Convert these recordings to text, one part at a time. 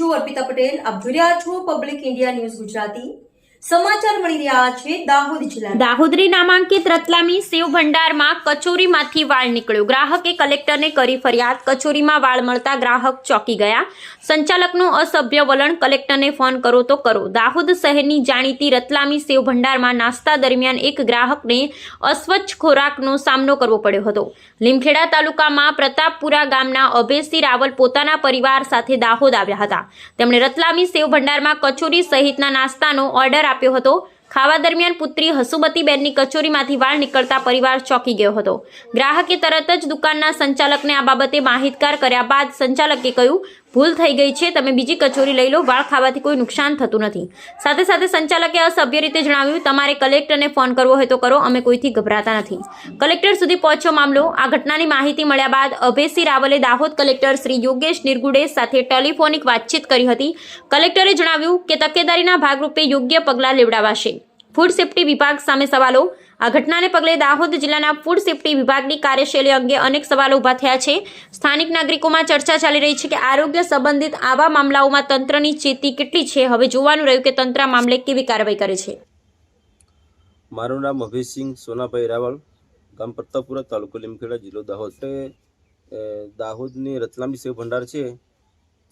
છું અર્પિતા પટેલ. આપ જોઈ રહ્યા છો પબ્લિક ઇન્ડિયા ન્યૂઝ ગુજરાતી. સમાચાર કચોરીમાંથી વાળ નીકળ્યો. ગ્રાહકે કલેક્ટરને કરી ફરિયાદ. કચોરીમાં વાળ મળતા ગ્રાહક ચોકી ગયા. સંચાલકનું અસભ્ય વલણ. કલેક્ટરને ફોન કરો તો કરો. દાહોદ શહેરની જાણીતી રતલામી સેવ ભંડારમાં નાસ્તા દરમિયાન એક ગ્રાહકને અસ્વચ્છ ખોરાકનો સામનો કરવો પડ્યો હતો. લીમખેડા તાલુકામાં પ્રતાપપુરા ગામના અભયસિંહ રાવલ પોતાના પરિવાર સાથે દાહોદ આવ્યા હતા. તેમણે રતલામી સેવ ભંડારમાં કચોરી સહિતના નાસ્તાનો ઓર્ડર આપ્યો હતો. ખાવા દરમિયાન પુત્રી હસુમતીબેનની કચોરીમાંથી વાળ નીકળતા પરિવાર ચોંકી ગયો હતો. ગ્રાહકે તરત જ દુકાનના સંચાલકને આ બાબતે માહિતગાર કર્યા બાદ સંચાલકે કહ્યું ભૂલ થઈ ગઈ છે, તમે બીજી કચોરી લઈ લો, વાળ ખાવાથી કોઈ નુકસાન થતું નથી. સાથે સાથે સંચાલકે અસભ્ય રીતે જણાવ્યું, તમારે કલેક્ટરને ફોન કરવો હોય તો કરો, અમે કોઈથી ગભરાતા નથી. કલેક્ટર સુધી પહોંચ્યો મામલો, આ ઘટનાની માહિતી મળ્યા બાદ અભયસિંહ રાવલે દાહોદ કલેક્ટર શ્રી યોગેશ નિર્ગુડે સાથે ટેલિફોનિક વાતચીત કરી હતી. કલેક્ટરે જણાવ્યું કે તકેદારીના ભાગરૂપે યોગ્ય પગલાં લેવડાવાશે. ફૂડ સેફ્ટી વિભાગ સામે સવાલો. આ ઘટનાને પગલે દાહોદ જિલ્લાના ફૂડ સેફ્ટી વિભાગની કાર્યશૈલી અંગે અનેક સવાલો ઊભા થયા છે. સ્થાનિક નાગરિકોમાં ચર્ચા ચાલી રહી છે કે આરોગ્ય સંબંધિત આવા મામલાઓમાં તંત્રની ચેતી કેટલી છે? હવે જોવાનું રહ્યું કે તંત્ર મામલે કેવી કાર્યવાહી કરે છે. મારું નામ અભયસિંહ સોનાભાઈ રાવલ ગામ પ્રતાપપુરા તાલુકો લીમખેડા જિલ્લો દાહોદ. દાહોદની રતલામી સેવ ભંડાર છે,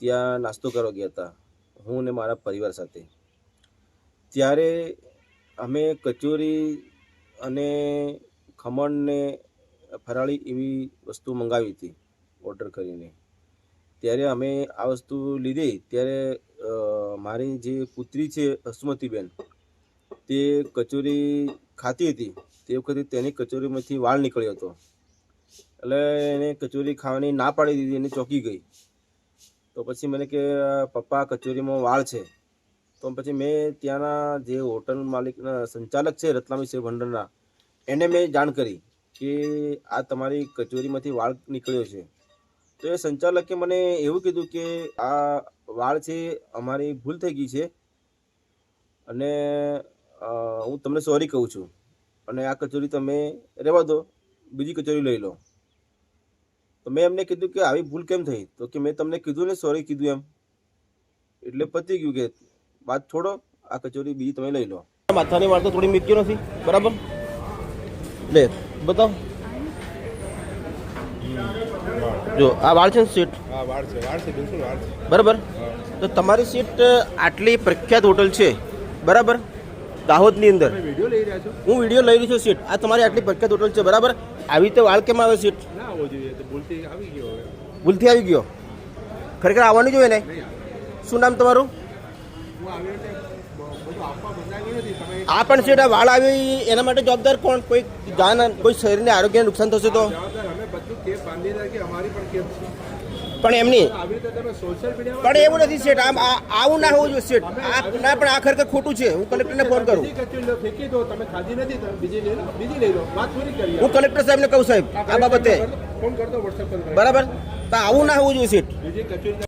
ત્યાં નાસ્તો કરવા ગયા હતા. હું અને મારા પરિવાર સાથે. ત્યારે અમે કચોરી અને ખમણને ફરાળી એવી વસ્તુ મંગાવી હતી ઓર્ડર કરીને. ત્યારે અમે આ વસ્તુ લીધી, ત્યારે મારી જે પુત્રી છે હસમતીબેન તે કચોરી ખાતી હતી. તે વખતે તેની કચોરીમાંથી વાળ નીકળ્યો હતો. એટલે એને કચોરી ખાવાની ના પાડી દીધી, એને ચોંકી ગઈ. તો પછી મને કે, પપ્પા, કચોરીમાં વાળ છે. તો પછી મેં ત્યાંના જે હોટલ માલિકના સંચાલક છે રતલામી સેવ ભંડરના એને મેં જાણ કરી કે આ તમારી કચોરીમાંથી વાળ નીકળ્યો છે. તો એ સંચાલકે મને એવું કીધું કે આ વાળ છે, અમારી ભૂલ થઈ ગઈ છે અને હું તમને સોરી કહું છું. અને આ કચોરી તમે રહેવા દો, બીજી કચોરી લઈ લો. તો મેં એમને કીધું કે આવી ભૂલ કેમ થઈ? તો કે મેં તમને કીધું ને સોરી કીધું એમ. એટલે પતી ગયું કે વાત છોડો આ કચોરી બીજી તમે લઈ લો. માથાની વાળ તો થોડી મીઠી નથી બરાબર? લે. બતાવ. જો આ વાળ છે ને સીટ બરાબર? તો તમારી સીટ આટલી પ્રખ્યાત હોટલ છે બરાબર? દાહોદની અંદર. તમે વીડિયો લઈ રહ્યા છો? હું વીડિયો લઈ રહ્યો છું સીટ આ તમારી આટલી પ્રખ્યાત હોટલ છે બરાબર? આવી રીતે વાળ કેમ આવે સીટ ના આવવો જોઈએ તો ભૂલથી આવી ગયો હવે. ભૂલથી આવી ગયો? ખરેખર આવવાનું જોઈએ ને? શું નામ તમારું? આ પણ છે વાળ આવી, એના માટે જવાબદાર કોણ? કોઈ જાન, કોઈ શરીરને આરોગ્યને નુકસાન થશે તો? પણ એમની પણ એવું નથી સેટ આમ આવું ના હોવું જોઈએ આ ના, પણ આ ખરેખર ખોટું છે. હું કલેક્ટરને ફોન કરું. હું કલેક્ટર સાહેબને કહું સાહેબ, આ બાબતે. બરાબર? તો આવું ના હોવું જોઈએ કચોરી